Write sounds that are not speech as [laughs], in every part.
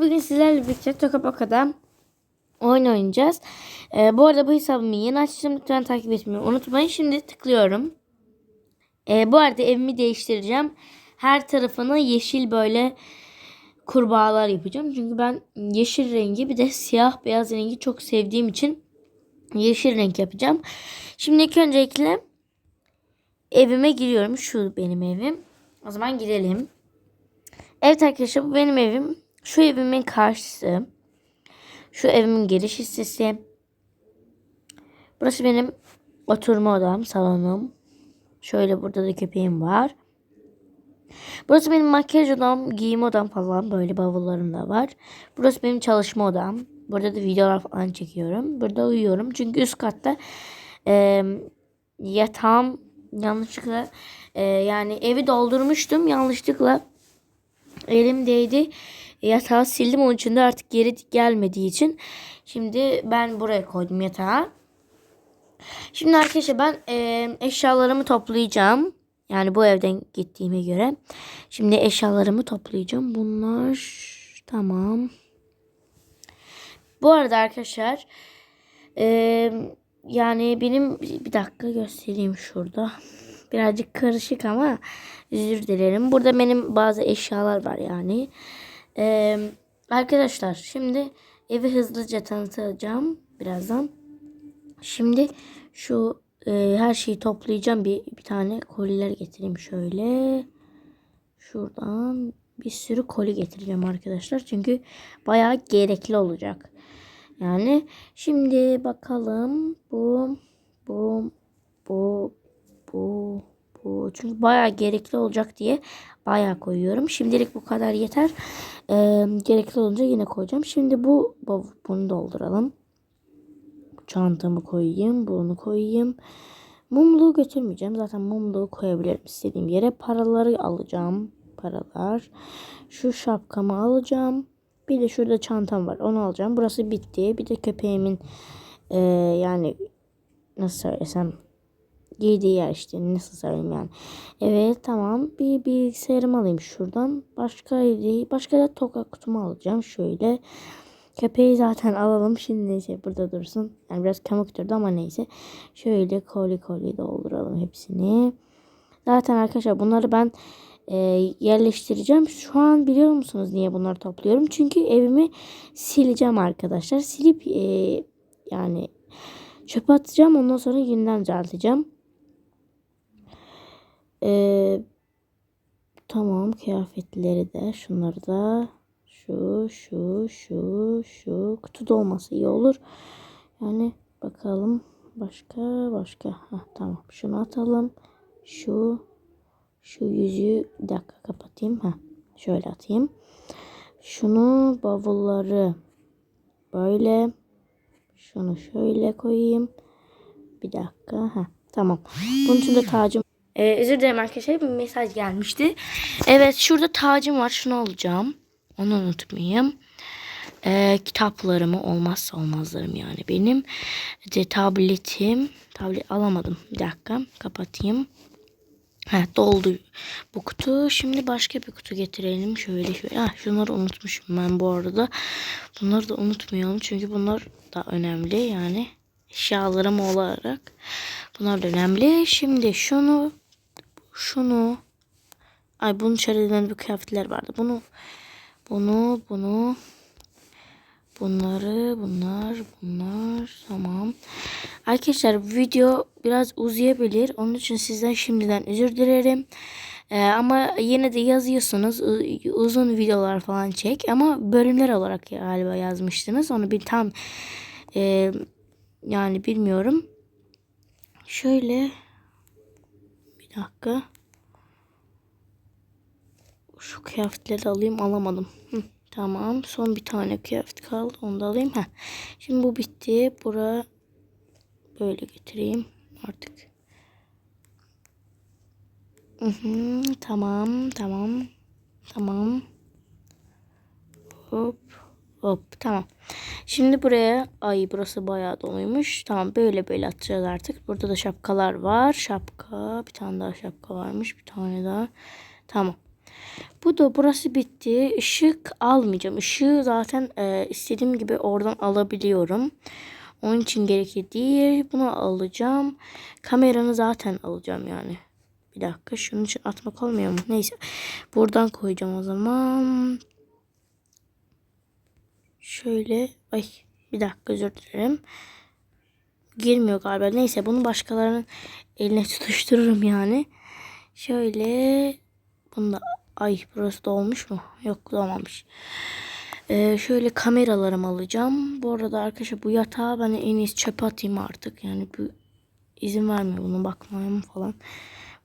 Bugün sizlerle birlikte Tokapoka'da oyun oynayacağız. Ee, bu arada bu hesabımı yeni açtım. Lütfen takip etmeyi unutmayın. Şimdi tıklıyorum. Ee, bu arada evimi değiştireceğim. Her tarafına yeşil böyle kurbağalar yapacağım. Çünkü ben yeşil rengi bir de siyah beyaz rengi çok sevdiğim için yeşil renk yapacağım. Şimdi ilk öncelikle evime giriyorum. Şu benim evim. O zaman girelim. Evet arkadaşlar bu benim evim. Şu evimin karşısı. Şu evimin giriş hissesi. Burası benim oturma odam, salonum. Şöyle burada da köpeğim var. Burası benim makyaj odam, giyim odam falan böyle bavullarım da var. Burası benim çalışma odam. Burada da videolar falan çekiyorum. Burada uyuyorum. Çünkü üst katta e, yatağım yanlışlıkla e, yani evi doldurmuştum. Yanlışlıkla elim değdi. Yatağı sildim onun için de artık geri gelmediği için. Şimdi ben buraya koydum yatağı. Şimdi arkadaşlar ben e, eşyalarımı toplayacağım. Yani bu evden gittiğime göre. Şimdi eşyalarımı toplayacağım. Bunlar tamam. Bu arada arkadaşlar e, yani benim bir dakika göstereyim şurada. Birazcık karışık ama özür dilerim. Burada benim bazı eşyalar var yani. Ee, arkadaşlar şimdi evi hızlıca tanıtacağım birazdan. Şimdi şu e, her şeyi toplayacağım. Bir, bir tane koliler getireyim şöyle. Şuradan bir sürü koli getireceğim arkadaşlar. Çünkü bayağı gerekli olacak. Yani şimdi bakalım bu bu bu bu çünkü bayağı gerekli olacak diye bayağı koyuyorum. Şimdilik bu kadar yeter. Ee, gerekli olunca yine koyacağım. Şimdi bu bunu dolduralım. Çantamı koyayım, bunu koyayım. Mumluğu götürmeyeceğim. Zaten mumluğu koyabilirim istediğim yere. Paraları alacağım. Paralar. Şu şapkamı alacağım. Bir de şurada çantam var. Onu alacağım. Burası bitti. Bir de köpeğimin e, yani nasıl söylesem giydiği yer işte nasıl söyleyeyim yani. Evet tamam bir bilgisayarımı alayım şuradan. Başka başka da toka kutumu alacağım şöyle. Köpeği zaten alalım şimdi neyse burada dursun. Yani biraz kamuk durdu ama neyse. Şöyle koli koli dolduralım hepsini. Zaten arkadaşlar bunları ben e, yerleştireceğim. Şu an biliyor musunuz niye bunları topluyorum? Çünkü evimi sileceğim arkadaşlar. Silip e, yani çöpe atacağım. Ondan sonra yeniden düzelteceğim. Ee, tamam kıyafetleri de şunları da şu şu şu şu kutuda olması iyi olur. Yani bakalım başka başka. Heh, tamam şunu atalım. Şu şu yüzüğü bir dakika kapatayım. ha şöyle atayım. Şunu bavulları böyle şunu şöyle koyayım. Bir dakika. ha tamam. Bunun için de tacım ee, özür dilerim arkadaşlar bir mesaj gelmişti. Evet şurada tacım var şunu alacağım. Onu unutmayayım. Ee, kitaplarımı olmazsa olmazlarım yani benim. De, tabletim. Tablet alamadım. Bir dakika kapatayım. Ha, doldu bu kutu. Şimdi başka bir kutu getirelim. Şöyle şöyle. Ha, şunları unutmuşum ben bu arada. Bunları da unutmayalım. Çünkü bunlar da önemli yani. Eşyalarım olarak. Bunlar da önemli. Şimdi şunu şunu ay bunun içerisinde bir kıyafetler vardı. Bunu bunu bunu bunları bunlar bunlar tamam. Arkadaşlar video biraz uzayabilir. Onun için sizden şimdiden özür dilerim. Ee, ama yine de yazıyorsunuz uzun videolar falan çek ama bölümler olarak galiba yazmıştınız. Onu bir tam e, yani bilmiyorum. Şöyle bir dakika. Şu kıyafetleri alayım alamadım. Hı, tamam. Son bir tane kıyafet kaldı. Onu da alayım. Heh. Şimdi bu bitti. Bura böyle getireyim artık. Hı hı, tamam tamam. Tamam. Hop hop tamam. Şimdi buraya ay burası bayağı doluymuş. Tamam böyle böyle atacağız artık. Burada da şapkalar var. Şapka bir tane daha şapka varmış. Bir tane daha. Tamam. Bu da burası bitti. Işık almayacağım. Işığı zaten e, istediğim gibi oradan alabiliyorum. Onun için gerekli değil. Bunu alacağım. Kameranı zaten alacağım yani. Bir dakika şunun için atmak olmuyor mu? Neyse. Buradan koyacağım o zaman. Şöyle. Ay bir dakika özür dilerim. Girmiyor galiba. Neyse bunu başkalarının eline [laughs] tutuştururum yani. Şöyle. Bunu da ay burası dolmuş mu? Yok dolmamış. Ee, şöyle kameralarımı alacağım. Bu arada arkadaşlar bu yatağı ben en iyisi çöpe atayım artık. Yani bu izin vermiyor bunu bakmaya falan.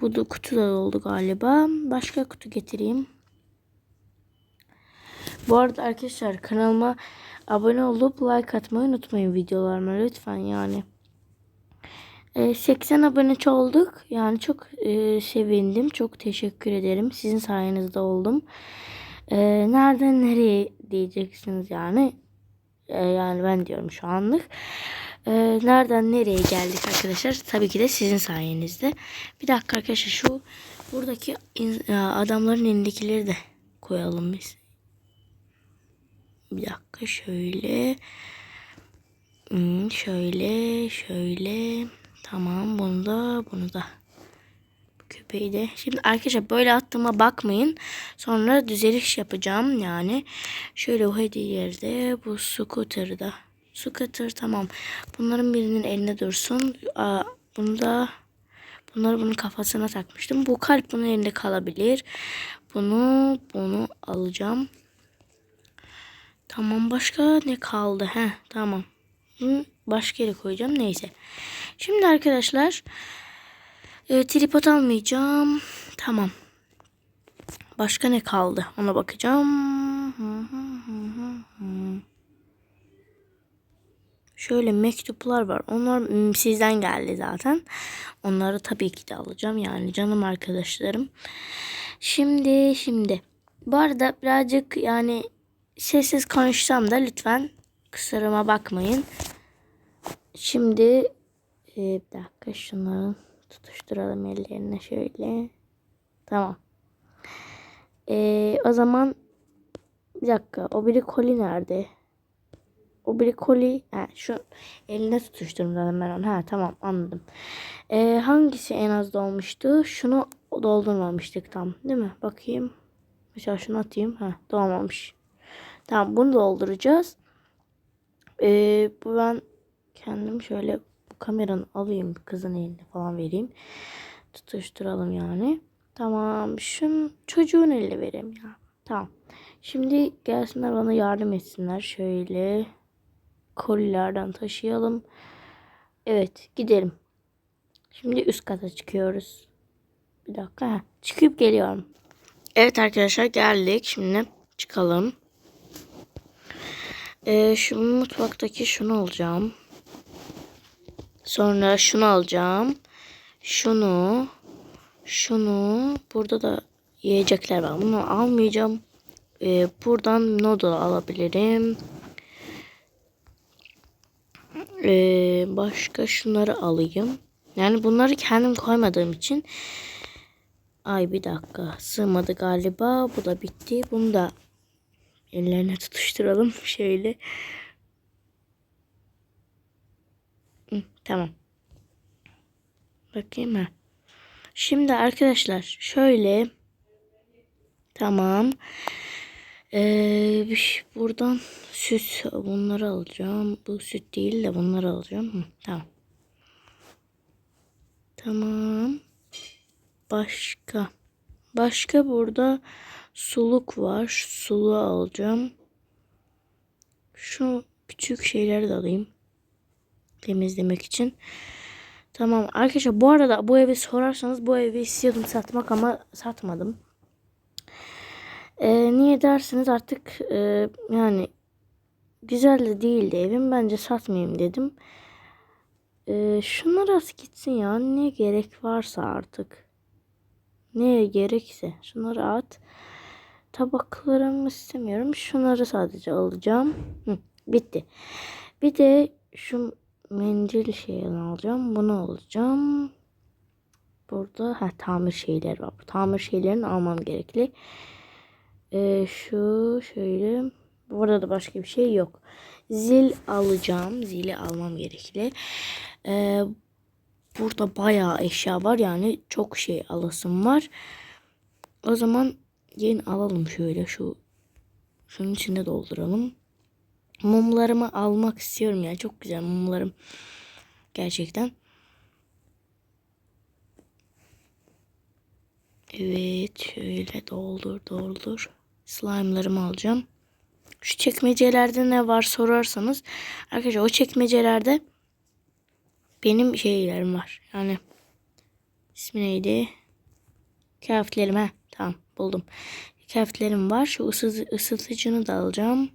Bu da kutu da oldu galiba. Başka kutu getireyim. Bu arada arkadaşlar kanalıma abone olup like atmayı unutmayın videolarıma lütfen yani. Ee, 80 abone olduk. Yani çok e, sevindim. Çok teşekkür ederim. Sizin sayenizde oldum. Ee, nereden nereye diyeceksiniz yani. Ee, yani ben diyorum şu anlık. Ee, nereden nereye geldik arkadaşlar? Tabii ki de sizin sayenizde. Bir dakika arkadaşlar şu buradaki in- adamların elindekileri de koyalım biz. Bir dakika şöyle. Şöyle şöyle. Tamam bunu da bunu da. Köpeği de. Şimdi arkadaşlar böyle attığıma bakmayın. Sonra düzeliş yapacağım yani. Şöyle o hediyeleri de bu scooter'ı da. Scooter tamam. Bunların birinin eline dursun. Aa, bunu da bunları bunun kafasına takmıştım. Bu kalp bunun elinde kalabilir. Bunu bunu alacağım. Tamam başka ne kaldı? He tamam. Başka yere koyacağım. Neyse. Şimdi arkadaşlar e, tripod almayacağım. Tamam. Başka ne kaldı? Ona bakacağım. Şöyle mektuplar var. Onlar mm, sizden geldi zaten. Onları tabii ki de alacağım. Yani canım arkadaşlarım. Şimdi şimdi. Bu arada birazcık yani sessiz konuşsam da lütfen kusuruma bakmayın. Şimdi e, bir dakika şunları tutuşturalım ellerine şöyle. Tamam. E, o zaman bir dakika o biri koli nerede? O biri koli ha, şu eline tutuşturum dedim ben onu. Ha tamam anladım. E, hangisi en az dolmuştu? Şunu doldurmamıştık tam değil mi? Bakayım. Mesela şunu atayım. Ha dolmamış. Tamam bunu dolduracağız. Ee, bu ben kendim şöyle bu kameranı alayım kızın eline falan vereyim. Tutuşturalım yani. Tamam. Şun çocuğun eline vereyim ya. Tamam. Şimdi gelsinler bana yardım etsinler. Şöyle kolilerden taşıyalım. Evet gidelim. Şimdi üst kata çıkıyoruz. Bir dakika. Ha, çıkıp geliyorum. Evet arkadaşlar geldik. Şimdi çıkalım. Ee, şu mutfaktaki şunu alacağım. Sonra şunu alacağım. Şunu. Şunu. Burada da yiyecekler var. Bunu almayacağım. Ee, buradan noodle alabilirim. Ee, başka şunları alayım. Yani bunları kendim koymadığım için. Ay bir dakika. Sığmadı galiba. Bu da bitti. Bunu da Ellerine tutuşturalım şöyle. Hı, tamam. Bakayım ha. Şimdi arkadaşlar şöyle tamam. Ee, buradan süt bunları alacağım. Bu süt değil de bunları alacağım. Hı, tamam. Tamam. Başka. Başka burada suluk var. Suluğu alacağım. Şu küçük şeyleri de alayım. Temizlemek için. Tamam arkadaşlar bu arada bu evi sorarsanız bu evi istiyordum satmak ama satmadım. Ee, niye dersiniz artık e, yani güzel de değildi evim. Bence satmayayım dedim. Ee, şunlar az gitsin ya. Ne gerek varsa artık. Neye gerekse şunları at. Tabaklarımı istemiyorum. Şunları sadece alacağım. Hı, bitti. Bir de şu mendil şeyini alacağım. Bunu alacağım. Burada ha, tamir şeyleri var. Tamir şeylerini almam gerekli. Ee, şu şöyle. Burada da başka bir şey yok. Zil alacağım. Zili almam gerekli. Ee, burada bayağı eşya var. Yani çok şey alasım var. O zaman yeni alalım şöyle şu şunun içinde dolduralım. Mumlarımı almak istiyorum ya. Çok güzel mumlarım. Gerçekten. Evet şöyle doldur doldur. Slime'larımı alacağım. Şu çekmecelerde ne var sorarsanız. Arkadaşlar o çekmecelerde benim şeylerim var. Yani ismi neydi? Kıyafetlerim ha. Tamam buldum. Kıyafetlerim var. Şu ısıt, ısıtıcını da alacağım.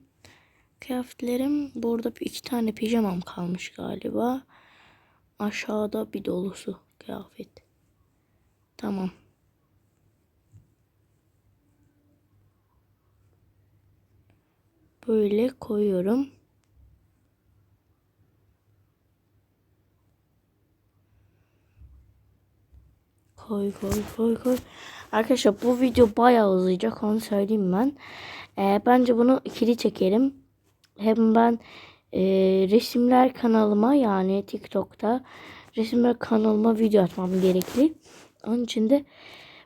Kıyafetlerim burada iki tane pijamam kalmış galiba. Aşağıda bir dolusu kıyafet. Tamam. Böyle koyuyorum. Koy koy koy koy. Arkadaşlar bu video bayağı uzayacak onu söyleyeyim ben. Ee, bence bunu ikili çekelim. Hem ben e, resimler kanalıma yani TikTok'ta resimler kanalıma video atmam gerekli. Onun için de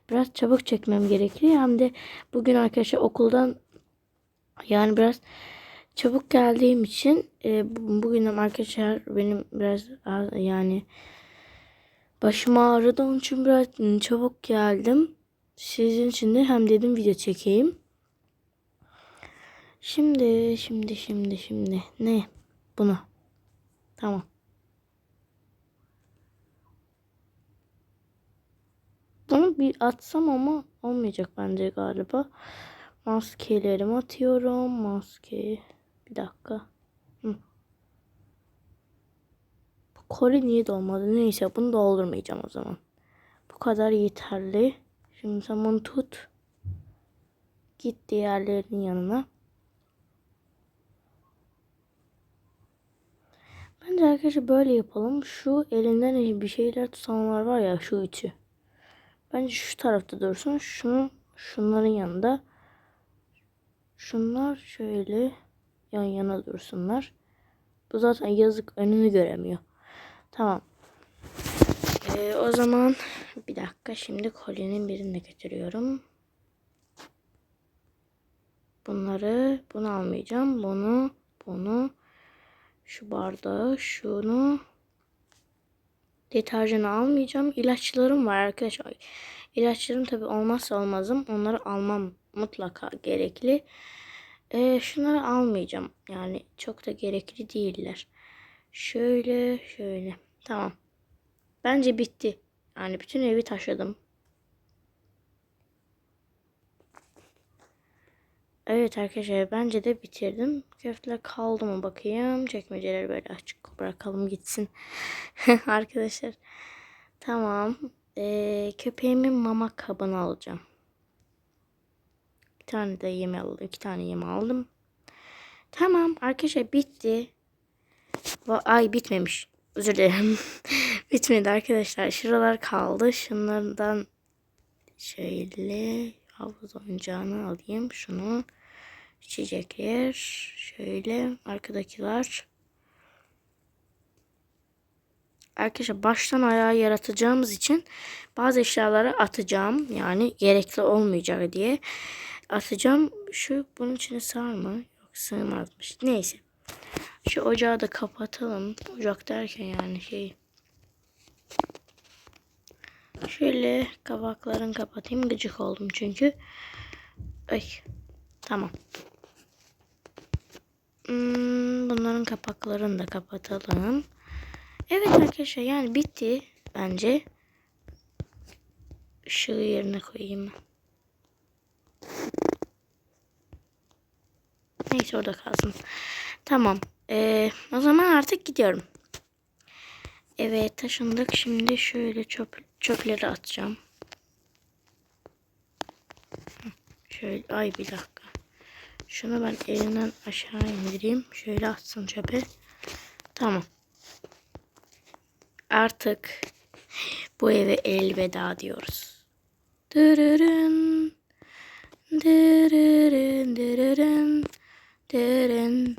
biraz çabuk çekmem gerekli. Hem de bugün arkadaşlar okuldan yani biraz çabuk geldiğim için e, bugün arkadaşlar benim biraz yani başım ağrıdı. Onun için biraz çabuk geldim. Sizin için de hem dedim video çekeyim. Şimdi, şimdi, şimdi, şimdi. Ne? Bunu. Tamam. Bunu bir atsam ama olmayacak bence galiba. Maskelerimi atıyorum. Maske. Bir dakika. Hı. Koli niye dolmadı? Neyse bunu doldurmayacağım o zaman. Bu kadar yeterli. Şimdi sen bunu tut. Git diğerlerinin yanına. Bence arkadaşlar böyle yapalım. Şu elinden bir şeyler tutanlar var ya şu üçü. Bence şu tarafta dursun. Şunun şunların yanında. Şunlar şöyle yan yana dursunlar. Bu zaten yazık önünü göremiyor. Tamam. Ee, o zaman bir dakika şimdi kolyenin birini götürüyorum. Bunları bunu almayacağım. Bunu bunu şu bardağı şunu deterjanı almayacağım. İlaçlarım var arkadaşlar. İlaçlarım tabi olmazsa olmazım. Onları almam mutlaka gerekli. Ee, şunları almayacağım. Yani çok da gerekli değiller. Şöyle şöyle. Tamam. Bence bitti. Yani bütün evi taşıdım. Evet arkadaşlar bence de bitirdim. Köfteler kaldı mı bakayım. Çekmeceleri böyle açık bırakalım gitsin. [laughs] arkadaşlar. Tamam. Ee, köpeğimin mama kabını alacağım. Bir tane de yem aldım. İki tane yem aldım. Tamam arkadaşlar bitti. Ay bitmemiş. Özür dilerim. [laughs] Bitmedi arkadaşlar. Şuralar kaldı. Şunlardan şöyle havuz oyuncağını alayım. Şunu içecekler. Şöyle arkadakiler. Arkadaşlar baştan ayağa yaratacağımız için bazı eşyaları atacağım. Yani gerekli olmayacak diye atacağım. Şu bunun içine sığar mı? Yok sığmazmış. Neyse. Şu ocağı da kapatalım. Ocak derken yani şey. Şöyle kabakların kapatayım. Gıcık oldum çünkü. Ay. Tamam. Hmm, bunların kapaklarını da kapatalım. Evet arkadaşlar yani bitti bence. Işığı yerine koyayım. Neyse orada kalsın. Tamam. Ee, o zaman artık gidiyorum. Evet taşındık. Şimdi şöyle çöp, çöpleri atacağım. Şöyle ay bir dakika. Şunu ben elinden aşağı indireyim. Şöyle atsın çöpe. Tamam. Artık Bu eve elveda diyoruz. Dırırın. Dırırın, dırırın, dırırın,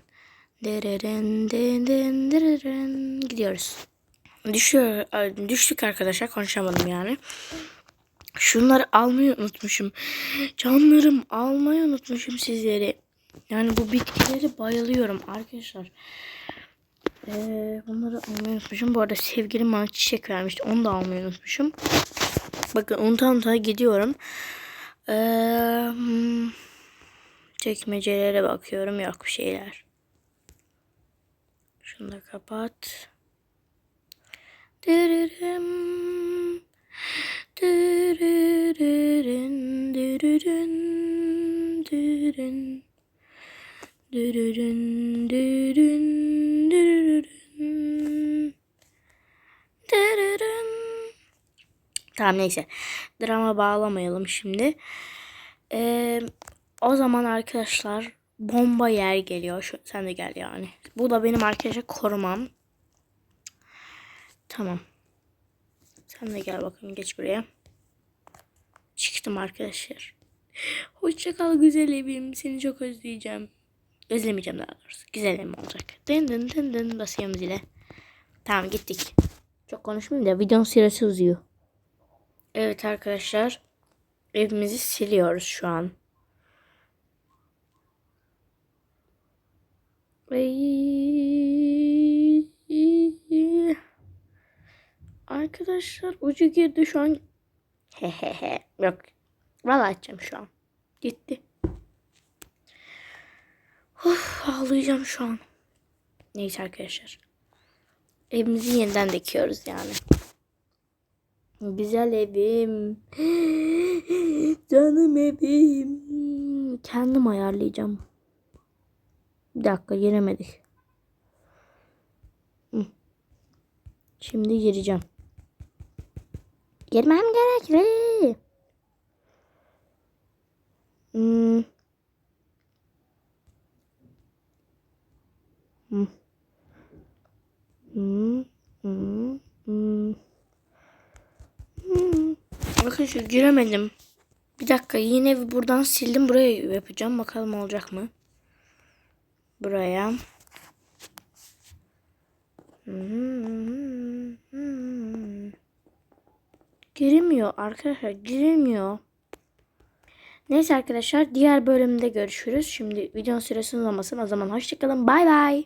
dırırın, dırırın, dırırın. Gidiyoruz. Düşüyor, düştük arkadaşlar konuşamadım yani. Şunları almayı unutmuşum. Canlarım almayı unutmuşum sizleri. Yani bu bitkileri bayılıyorum arkadaşlar. Ee, bunları almayı unutmuşum. Bu arada sevgilim bana çiçek vermişti. Onu da almayı unutmuşum. Bakın unuta unuta gidiyorum. Ee, hmm, çekmecelere bakıyorum. Yok bir şeyler. Şunu da kapat. Dırırım. Dırırın, dırırın, dırırın. Dırırın, dırırın, dırırın. Dırırın. Tamam neyse. Drama bağlamayalım şimdi. Ee, o zaman arkadaşlar bomba yer geliyor. Şu, sen de gel yani. Bu da benim arkadaşlar korumam. Tamam. Sen de gel bakın geç buraya. Çıktım arkadaşlar. [gasps] Hoşça kal güzel evim. Seni çok özleyeceğim. Özlemeyeceğim daha doğrusu. Güzel evim olacak. Dın dın dın dın basıyorum zile. Tamam gittik. Çok konuşmayayım da videonun süresi uzuyor. Evet arkadaşlar. Evimizi siliyoruz şu an. Arkadaşlar ucu girdi şu an. Hehehe. Yok. Valla açacağım şu an. Gitti. Of, ağlayacağım şu an. Neyse arkadaşlar. Evimizi yeniden dikiyoruz yani. Güzel evim. [gasps] Canım evim. Kendim ayarlayacağım. Bir dakika giremedik. Şimdi gireceğim. Girmem gerekli. Hmm. Hmm. Hmm. Hmm. Hmm. Hmm. Arkadaşlar giremedim. Bir dakika yine buradan sildim. Buraya yapacağım. Bakalım olacak mı? Buraya. Giremiyor arkadaşlar. Giremiyor. Neyse arkadaşlar diğer bölümde görüşürüz. Şimdi videonun süresinin olmasın. O zaman hoşçakalın. Bay bay.